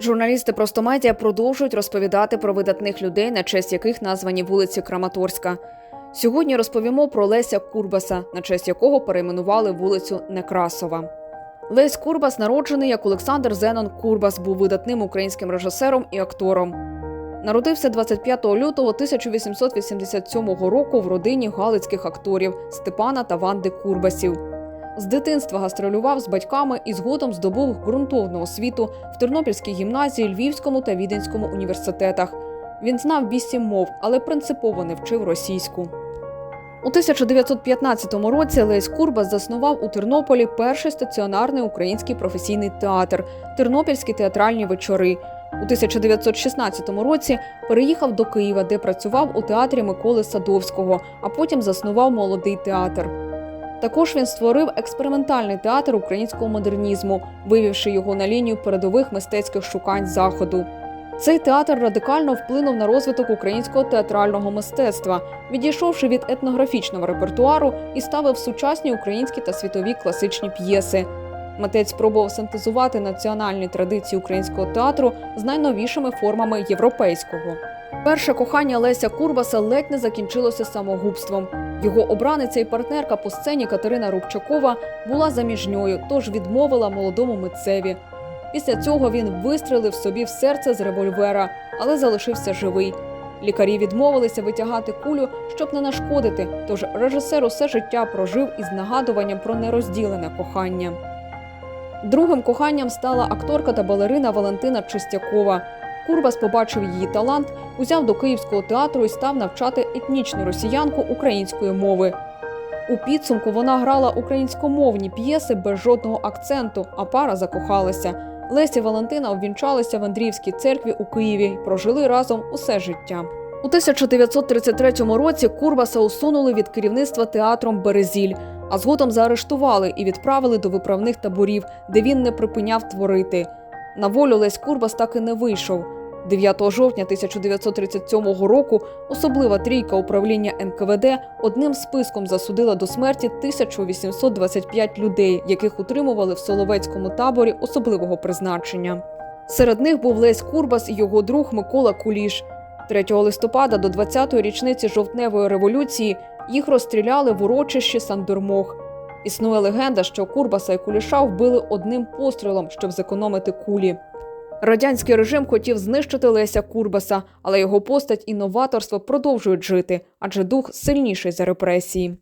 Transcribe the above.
Журналісти Простомедіа продовжують розповідати про видатних людей, на честь яких названі вулиці Краматорська. Сьогодні розповімо про Леся Курбаса, на честь якого перейменували вулицю Некрасова. Лесь Курбас, народжений як Олександр Зенон Курбас, був видатним українським режисером і актором. Народився 25 лютого 1887 року в родині галицьких акторів Степана та Ванди Курбасів. З дитинства гастролював з батьками і згодом здобув ґрунтовну освіту в Тернопільській гімназії, Львівському та Віденському університетах. Він знав вісім мов, але принципово не вчив російську. У 1915 році Лесь Курбас заснував у Тернополі перший стаціонарний український професійний театр Тернопільські театральні вечори. У 1916 році переїхав до Києва, де працював у театрі Миколи Садовського, а потім заснував молодий театр. Також він створив експериментальний театр українського модернізму, вивівши його на лінію передових мистецьких шукань заходу. Цей театр радикально вплинув на розвиток українського театрального мистецтва, відійшовши від етнографічного репертуару і ставив сучасні українські та світові класичні п'єси. Митець спробував синтезувати національні традиції українського театру з найновішими формами європейського. Перше кохання Леся Курбаса ледь не закінчилося самогубством. Його обраниця і партнерка по сцені Катерина Рубчакова була заміжньою, тож відмовила молодому митцеві. Після цього він вистрелив собі в серце з револьвера, але залишився живий. Лікарі відмовилися витягати кулю, щоб не нашкодити. Тож режисер усе життя прожив із нагадуванням про нерозділене кохання. Другим коханням стала акторка та балерина Валентина Чистякова. Курбас побачив її талант, узяв до Київського театру і став навчати етнічну росіянку української мови. У підсумку вона грала українськомовні п'єси без жодного акценту, а пара закохалася. Лесі Валентина обвінчалися в Андріївській церкві у Києві і прожили разом усе життя. У 1933 році Курбаса усунули від керівництва театром Березіль, а згодом заарештували і відправили до виправних таборів, де він не припиняв творити. На волю Лесь Курбас так і не вийшов. 9 жовтня 1937 року особлива трійка управління НКВД одним списком засудила до смерті 1825 людей, яких утримували в Соловецькому таборі особливого призначення. Серед них був Лесь Курбас і його друг Микола Куліш. 3 листопада до 20-ї річниці жовтневої революції їх розстріляли в урочищі Сандормох. Існує легенда, що Курбаса і Куліша вбили одним пострілом, щоб зекономити кулі. Радянський режим хотів знищити Леся Курбаса, але його постать і новаторство продовжують жити, адже дух сильніший за репресії.